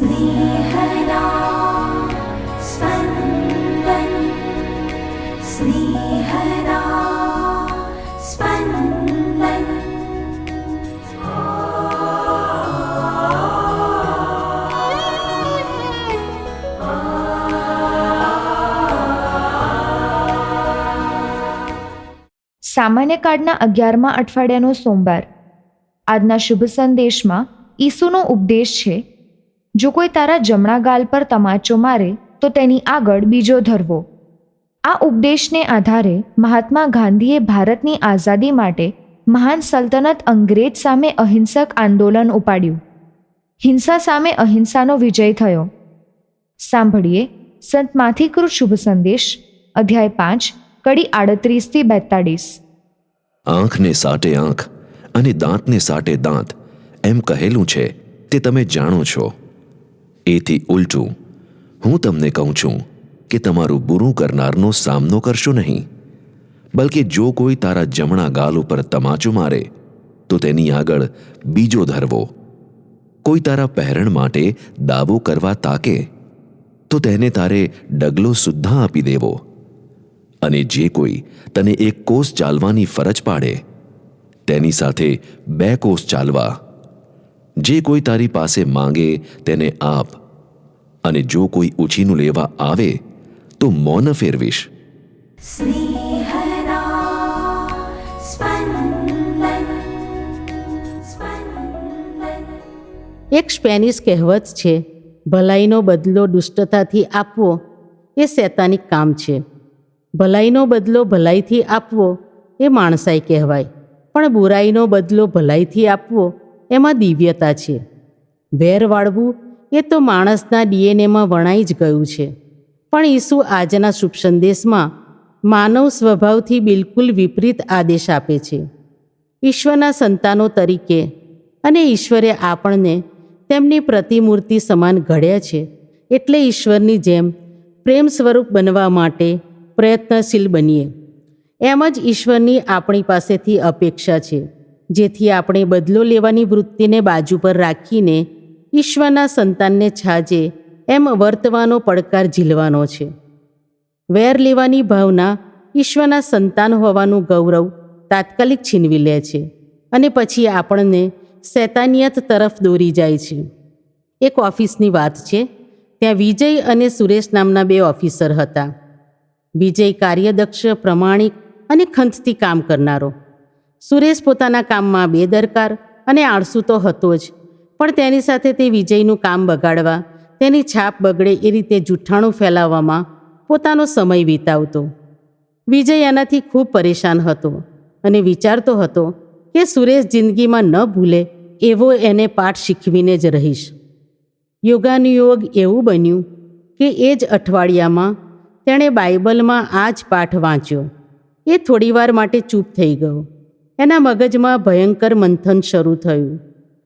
स्नेहदा स्पन्दन् स्नेहदा स्पन्दन् સામાન્ય કાર્ડના અગિયારમા અઠવાડિયાનો સોમવાર આજના શુભ સંદેશમાં ઈસુનો ઉપદેશ છે જો કોઈ તારા જમણા ગાલ પર તમાચો મારે, તો તેની આગળ બીજો ધરવો. આ ઉપદેશને આધારે મહાત્મા ગાંધીએ ભારતની આઝાદી માટે મહાન સલ્તનત અંગ્રેજ સામે અહિંસક આંદોલન ઉપાડ્યું. હિંસા સામે અહિંસાનો વિજય થયો. સાંભળીએ સંત માથીકૃત શુભ સંદેશ, અધ્યાય પાંચ, કડી આડત્રીસથી બેતાળીસ. આંખને સાટે આંખ અને દાંતને સાટે દાંત, એમ કહેલું છે, તે તમે જાણો છો. એથી ઉલટું, હું તમને કહું છું કે તમારું બુરું કરનારનો સામનો કરશો નહીં, બલકે જો કોઈ તારા જમણા ગાલ ઉપર તમાચો મારે, તો તેની આગળ બીજો ધરવો. કોઈ તારા પહેરણ માટે દાવો કરવા તાકે, તો તેને તારે ડગલો સુદ્ધા આપી દેવો. અને જે કોઈ તને એક કોસ ચાલવાની ફરજ પાડે, તેની સાથે બે કોસ ચાલવા. જે કોઈ તારી પાસે માંગે તેને આપ અને જો કોઈ ઉછીનું લેવા આવે તો મૌન ફેરવીશ. એક સ્પેનિશ કહેવત છે ભલાઈનો બદલો દુષ્ટતાથી આપવો એ શૈતાનિક કામ છે. ભલાઈનો બદલો ભલાઈથી આપવો એ માણસાઈ કહેવાય. પણ બુરાઈનો બદલો ભલાઈથી આપવો એમાં દિવ્યતા છે. વેર વાળવું એ તો માણસના ડીએનએમાં વણાઈ જ ગયું છે. પણ ઈસુ આજના શુભ સંદેશમાં માનવ સ્વભાવથી બિલકુલ વિપરીત આદેશ આપે છે. ઈશ્વરના સંતાનો તરીકે અને ઈશ્વરે આપણને તેમની પ્રતિમૂર્તિ સમાન ઘડ્યા છે એટલે ઈશ્વરની જેમ પ્રેમ સ્વરૂપ બનવા માટે પ્રયત્નશીલ બનીએ. એમ જ ઈશ્વરની આપણી પાસેથી અપેક્ષા છે. જેથી આપણે બદલો લેવાની વૃત્તિને બાજુ પર રાખીને ઈશ્વરના સંતાનને છાજે એમ વર્તવાનો પડકાર ઝીલવાનો છે. વેર લેવાની ભાવના ઈશ્વરના સંતાન હોવાનું ગૌરવ તાત્કાલિક છીનવી લે છે અને પછી આપણને શૈતાનિયત તરફ દોરી જાય છે. એક ઓફિસની વાત છે, ત્યાં વિજય અને સુરેશ નામના બે ઓફિસર હતા. વિજય કાર્યદક્ષ, પ્રમાણિક અને ખંતથી કામ કરનારો. સુરેશ પોતાના કામમાં બેદરકાર અને આળસુ તો હતો જ. પણ તેની સાથે તે વિજયનું કામ બગાડવા, તેની છાપ બગડે એ રીતે જૂઠાણું ફેલાવવામાં પોતાનો સમય વિતાવતો. વિજય એનાથી ખૂબ પરેશાન હતો અને વિચારતો હતો કે સુરેશ જિંદગીમાં ન ભૂલે એવો એને પાઠ શીખવીને જ રહીશ. યોગાનુયોગ એવું બન્યું કે એ જ અઠવાડિયામાં તેણે બાઇબલમાં આ જ પાઠ વાંચ્યો. એ થોડીવાર માટે ચૂપ થઈ ગયો. એના મગજમાં ભયંકર મંથન શરૂ થયું.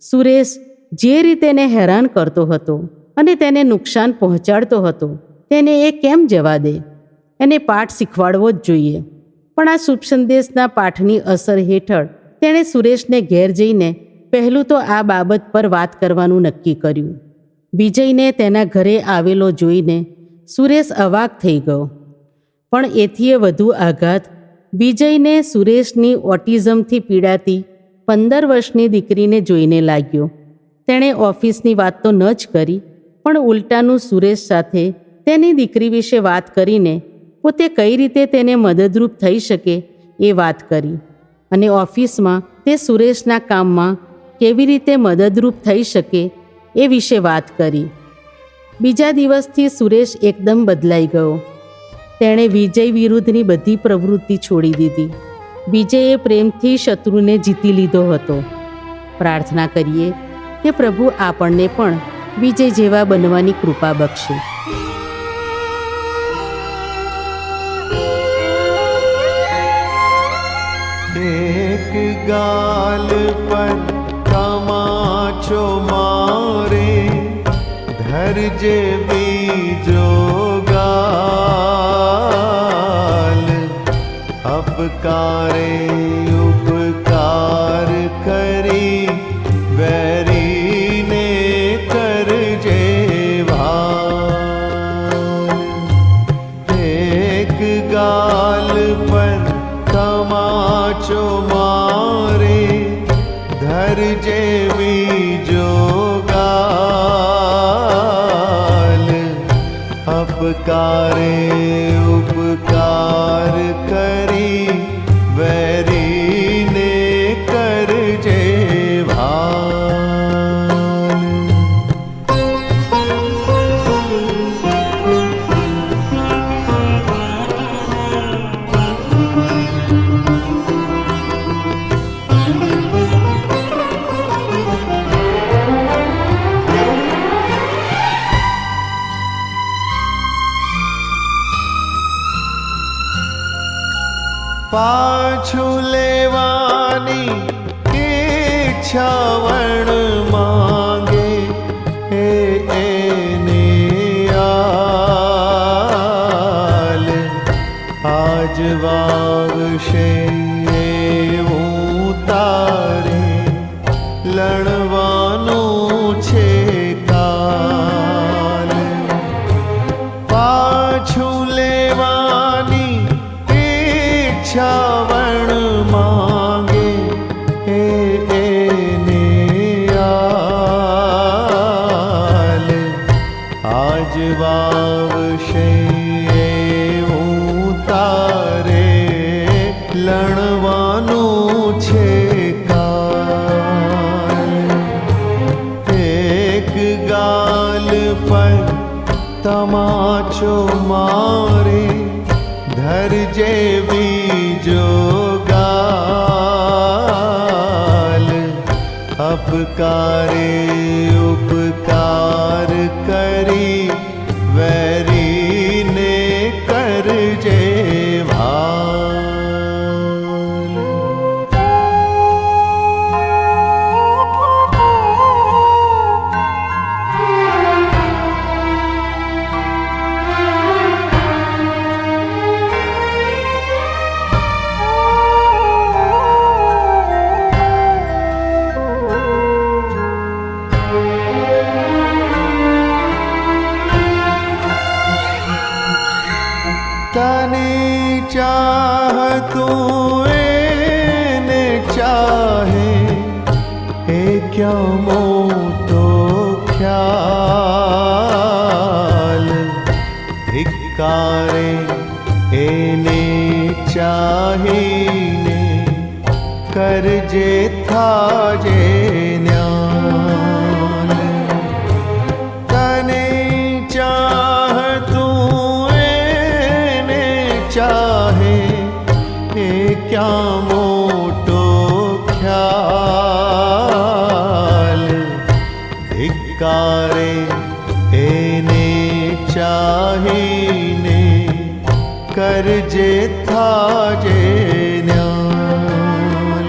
સુરેશ જે રીતે એને હેરાન કરતો હતો અને તેને નુકસાન પહોંચાડતો હતો, તેને એ કેમ જવા દે? એને પાઠ શીખવાડવો જ જોઈએ. પણ આ શુભ સંદેશના પાઠની અસર હેઠળ તેણે સુરેશને ઘેર જઈને પહેલું તો આ બાબત પર વાત કરવાનું નક્કી કર્યું. વિજયને તેના ઘરે આવેલો જોઈને સુરેશ અવાક થઈ ગયો. પણ એથીએ વધુ આઘાત, વિજયને સુરેશની ઓટિઝમથી પીડાતી પંદર વર્ષની દીકરીને જોઈને લાગ્યો. તેણે ઓફિસની વાત તો ન જ કરી, પણ ઉલટાનું સુરેશ સાથે તેની દીકરી વિશે વાત કરીને પોતે કઈ રીતે તેને મદદરૂપ થઈ શકે એ વાત કરી અને ઓફિસમાં તે સુરેશના કામમાં કેવી રીતે મદદરૂપ થઈ શકે એ વિશે વાત કરી. બીજા દિવસથી સુરેશ એકદમ બદલાઈ ગયો. તેણે વિજય વિરુદ્ધની બધી પ્રવૃત્તિ છોડી દીધી. વિજયે પ્રેમથી શત્રુને જીતી લીધો હતો. પ્રાર્થના કરીએ કે પ્રભુ આપણને પણ વિજય જેવા બનવાની કૃપા બક્ષે. એક ગાલ પર કમાચો મારે ધરજે બીજો ગાલ. અપકારે ઉપકાર કરી ઈચ્છાવણ માંગે, હે એને આલ. આજ વાવશે એવું તારે, લણવાનું છે કાલ. એક ગાલ પર તમાચો ક્યાં મોટો ખ્યાલ ધિક્કારે એને ચાહીને કરજે થાજે ન્યાલ તને ચાહતું એને ચાહે થાજે ન્યાલ.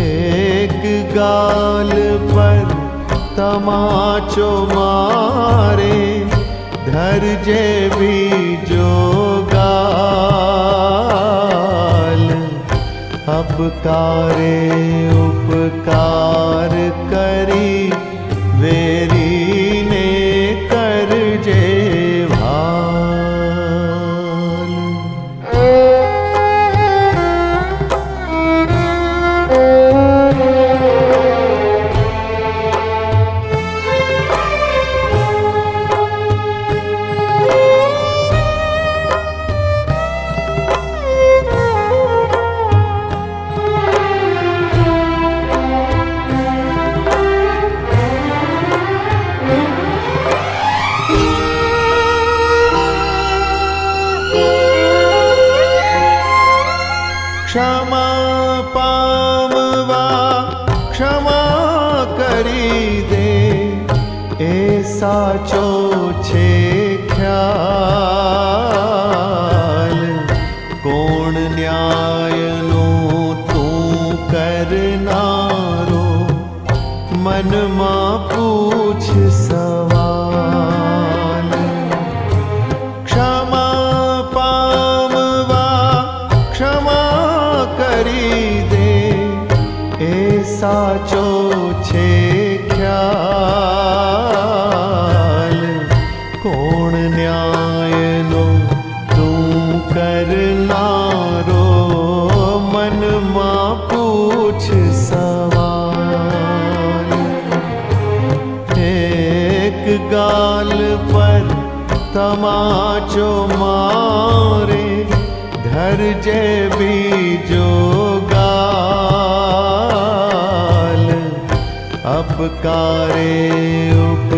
એક ગાલ પર તમાચો મારે ધરજે બીજો ગાલ. અબકારે ઉપકાર ક્ષમા પામવા, ક્ષમા કરી દે. એ સાચો છે ખ્યાલ. કોણ ન્યાયનો તું કરનારો? મનમાં પૂછ સવાલ. તમાચો મારે ધરજે બીજો ગાલ અપકારે ઉપકાર